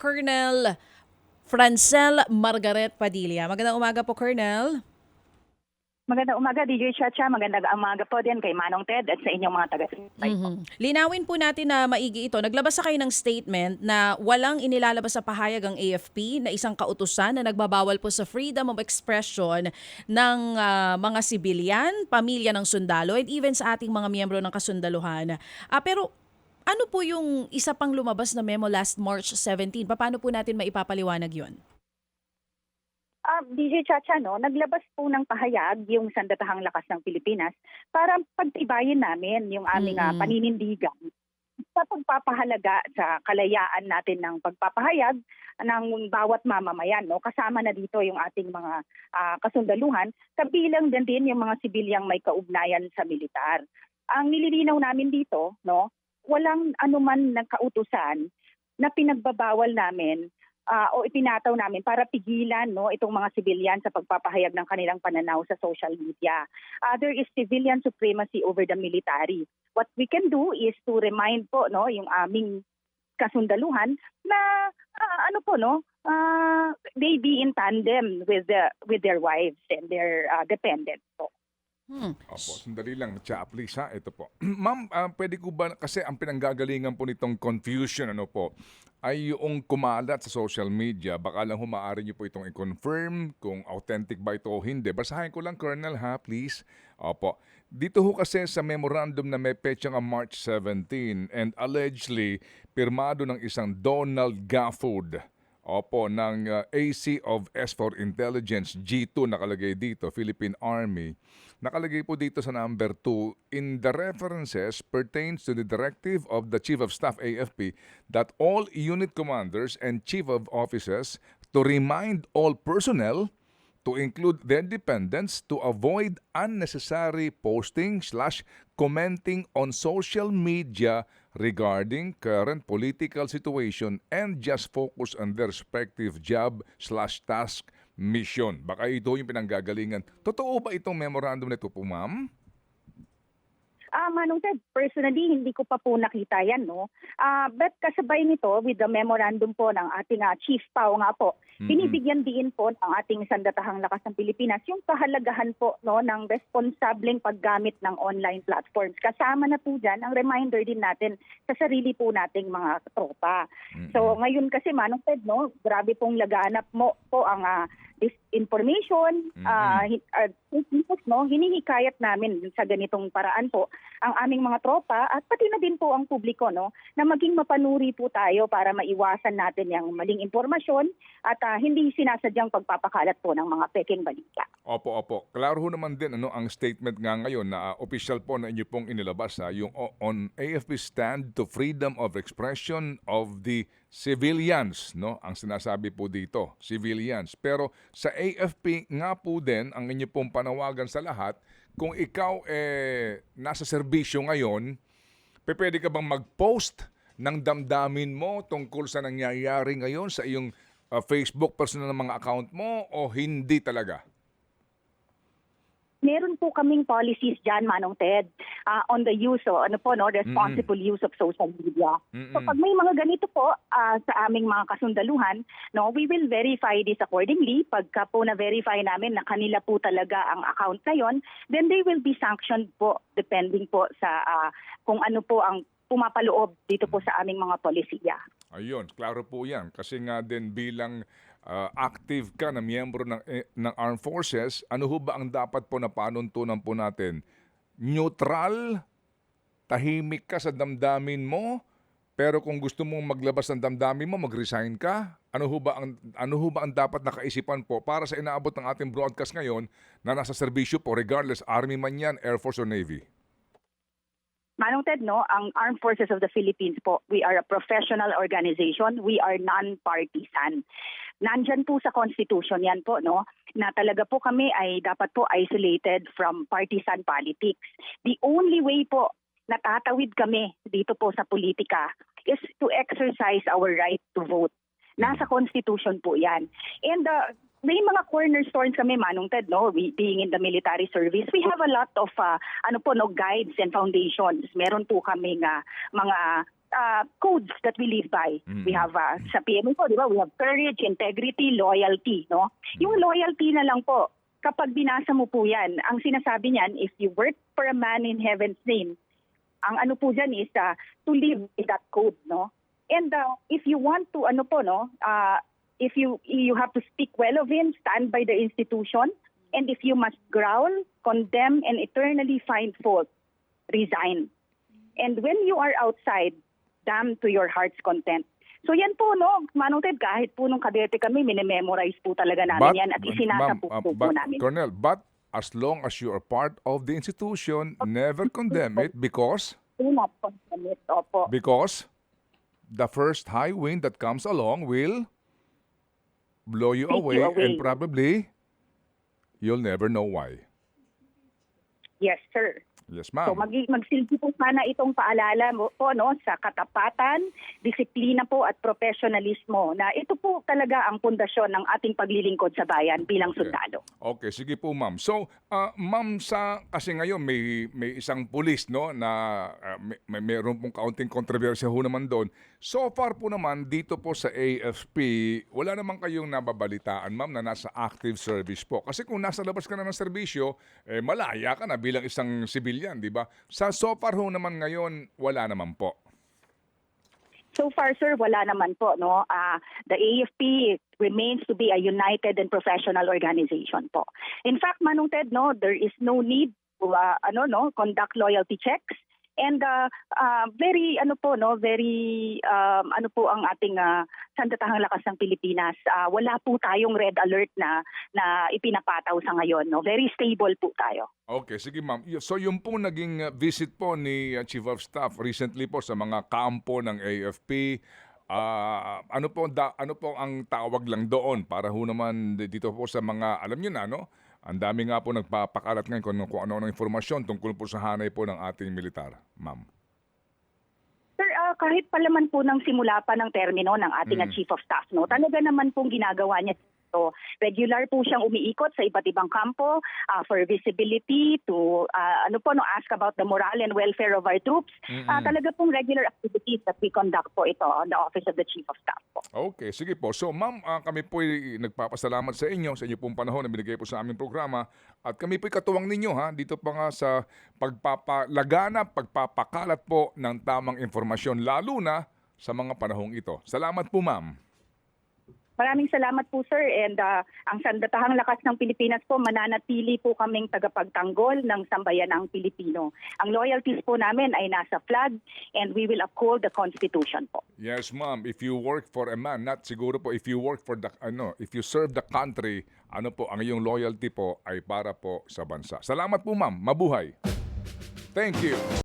Colonel Francel Margaret Padilla. Magandang umaga po, Colonel. Magandang umaga, DJ Chacha. Magandang umaga po din kay Manong Ted at sa inyong mga taga Mhm. Linawin po natin na maigi ito. Naglabas sa kayo ng statement na walang inilalabas sa pahayag ang AFP na isang kautusan na nagbabawal po sa freedom of expression ng ah, mga sibilyan, pamilya ng sundalo, and even sa ating mga miyembro ng kasundaluhan. Ah, pero ano po yung isa pang lumabas na memo last March 17? Paano po natin maipapaliwanag yon? Ah, DJ Chacha, no, naglabas po ng pahayag yung Sandatahang Lakas ng Pilipinas para pagtibayin namin yung aming ah, Mm-mm. paninindigan sa pagpapahalaga sa kalayaan natin ng pagpapahayag ng bawat mamamayan. No? Kasama na dito yung ating mga ah, kasundaluhan, kabilang din din yung mga sibilyang may kaugnayan sa militar. Ang nililinaw namin dito, no, walang anuman ng kautusan na pinagbabawal namin ah, o itinataw namin para pigilan no itong mga civilian sa pagpapahayag ng kanilang pananaw sa social media. Ah, there is civilian supremacy over the military. What we can do is to remind po no yung aming kasundaluhan na ah, ano po no ah, they be in tandem with the with their wives and their ah, dependents po. Hmm. Opo, sandali lang, Cha, please ha, ito po. Ma'am, ah, pwede ko ba, kasi ang pinanggagalingan po nitong confusion, ano po, ay yung kumalat sa social media, baka lang humaari niyo po itong i-confirm kung authentic ba ito o hindi. Basahin ko lang, Colonel, ha, please. Opo. Dito ho kasi sa memorandum na may petsang ang March 17 and allegedly pirmado ng isang Donald Gafford Opo, ng uh, AC of S4 Intelligence, G2 nakalagay dito, Philippine Army. Nakalagay po dito sa number 2, in the references pertains to the directive of the Chief of Staff AFP that all unit commanders and Chief of Officers to remind all personnel to include their dependents to avoid unnecessary posting slash commenting on social media regarding current political situation and just focus on their respective job slash task mission. Baka ito yung pinanggagalingan. Totoo ba itong memorandum na ito po, ma'am? Ah, Manong Ted, personally, hindi ko pa po nakita yan, no? Ah, but kasabay nito, with the memorandum po ng ating ah, Chief Pao nga po, Mhm. binibigyan din po ng ating Sandatahang Lakas ng Pilipinas yung kahalagahan po no, ng responsableng paggamit ng online platforms. Kasama na po dyan ang reminder din natin sa sarili po nating mga tropa. So ngayon kasi Manong Ted, no, grabe pong laganap mo po ang ah, disinformation, Hi- ah, fake news, no, hinihikayat namin sa ganitong paraan po ang aming mga tropa at pati na din po ang publiko no na maging mapanuri po tayo para maiwasan natin yung maling impormasyon at ah, hindi sinasadyang pagpapakalat po ng mga peking balita. Opo, opo. Klaro naman din ano ang statement nga ngayon na uh, official po na inyo pong inilabas ha, yung on AFP stand to freedom of expression of the civilians, no? Ang sinasabi po dito, civilians. Pero sa AFP nga po din ang inyo pong panawagan sa lahat, kung ikaw eh nasa serbisyo ngayon, pwede ka bang mag-post ng damdamin mo tungkol sa nangyayari ngayon sa iyong uh, Facebook personal na mga account mo o hindi talaga? Meron po kaming policies dyan, Manong Ted, ah, on the use of, ano po, no, responsible use of social media. So Mm-mm. pag may mga ganito po ah, sa aming mga kasundaluhan, no, we will verify this accordingly. Pagka po na-verify namin na kanila po talaga ang account na yon, then they will be sanctioned po depending po sa ah, kung ano po ang pumapaloob dito po sa aming mga polisiya. Ayun, klaro po yan. Kasi nga din bilang ah, active ka na miyembro ng, eh, ng Armed Forces, ano ho ba ang dapat po na panuntunan po natin? Neutral, tahimik ka sa damdamin mo, pero kung gusto mong maglabas ng damdamin mo, mag-resign ka? Ano ho ba ang ano ho ba ang dapat nakaisipan po para sa inaabot ng ating broadcast ngayon na nasa serbisyo po regardless Army man yan, Air Force or Navy? Manong Ted, no, ang Armed Forces of the Philippines po, we are a professional organization. We are non-partisan. Nandyan po sa Constitution yan po, no, na talaga po kami ay dapat po isolated from partisan politics. The only way po na tatawid kami dito po sa politika is to exercise our right to vote. Nasa Constitution po yan. And uh, may mga cornerstones kami, Manong Ted, no? We, being in the military service, we have a lot of, uh, ano po, no, guides and foundations. Meron po kami nga mga uh, codes that we live by. We have uh, sa PMA po, di ba? We have courage, integrity, loyalty, no? Yung loyalty na lang po, kapag binasa mo po yan, ang sinasabi niyan, if you work for a man in heaven's name, ang ano po dyan is uh, to live in that code, no? And uh, if you want to, ano po, no, uh, if you you have to speak well of him, stand by the institution, and if you must growl, condemn, and eternally find fault, resign. And when you are outside, damn to your heart's content. So yan po, no, Manong Ted, kahit po nung kadete kami, minememorize po talaga namin yan at isinasa ma'am, po, uh, po, but, namin. Colonel, but as long as you are part of the institution, never condemn it because Do not condemn it, opo. because the first high wind that comes along will blow you, Take you away, away. and probably you'll never know why. Yes, sir. Yes, So ma'am. mag magsilbi po sana itong paalala mo po no sa katapatan, disiplina po at professionalismo na ito po talaga ang pundasyon ng ating paglilingkod sa bayan bilang sundalo. Okay, sige po ma'am. So, ah, ma'am sa kasi ngayon may may isang pulis no na may, may meron pong kaunting kontrobersya ho naman doon. So far po naman dito po sa AFP, wala naman kayong nababalitaan ma'am na nasa active service po. Kasi kung nasa labas ka na ng serbisyo, eh, malaya ka na bilang isang civilian, di ba? Sa so far ho naman ngayon, wala naman po. So far sir wala naman po no. Ah, the AFP remains to be a united and professional organization po. In fact, Manong Ted no, there is no need to ah, ano no, conduct loyalty checks. And uh, uh, very ano po no, very um, ano po ang ating uh, sandatahang lakas ng Pilipinas. Ah, wala po tayong red alert na na ipinapataw sa ngayon no. Very stable po tayo. Okay, sige ma'am. So yung pong naging uh, visit po ni uh, Chief of Staff recently po sa mga kampo ng AFP, ah, ano po da, ano po ang tawag lang doon para ho naman di- dito po sa mga alam niyo na no? Ang dami nga po nagpapakalat ngayon kung, kung ano-ano informasyon tungkol po sa hanay po ng ating militar, ma'am. Sir, ah, kahit pa naman po ng simula pa ng termino ng ating ah, Chief of Staff, no, talaga naman pong ginagawa niya So, regular po siyang umiikot sa iba't ibang kampo ah, for visibility to ah, ano po no ask about the morale and welfare of our troops. Ah, talaga pong regular activities that we conduct po ito on the office of the Chief of Staff po. Okay, sige po. So ma'am, ah, kami po nagpapasalamat sa inyo sa inyo pong panahon na binigay po sa aming programa at kami po katuwang ninyo ha dito pa nga sa pagpapalagana, pagpapakalat po ng tamang informasyon lalo na sa mga panahong ito. Salamat po ma'am. Maraming salamat po sir and ah, ang sandatahang lakas ng Pilipinas po mananatili po kaming tagapagtanggol ng sambayanang Pilipino. Ang loyalties po namin ay nasa flag and we will uphold the Constitution po. Yes ma'am, if you work for a man, not siguro po if you work for the ano, if you serve the country, ano po ang iyong loyalty po ay para po sa bansa. Salamat po ma'am, mabuhay. Thank you.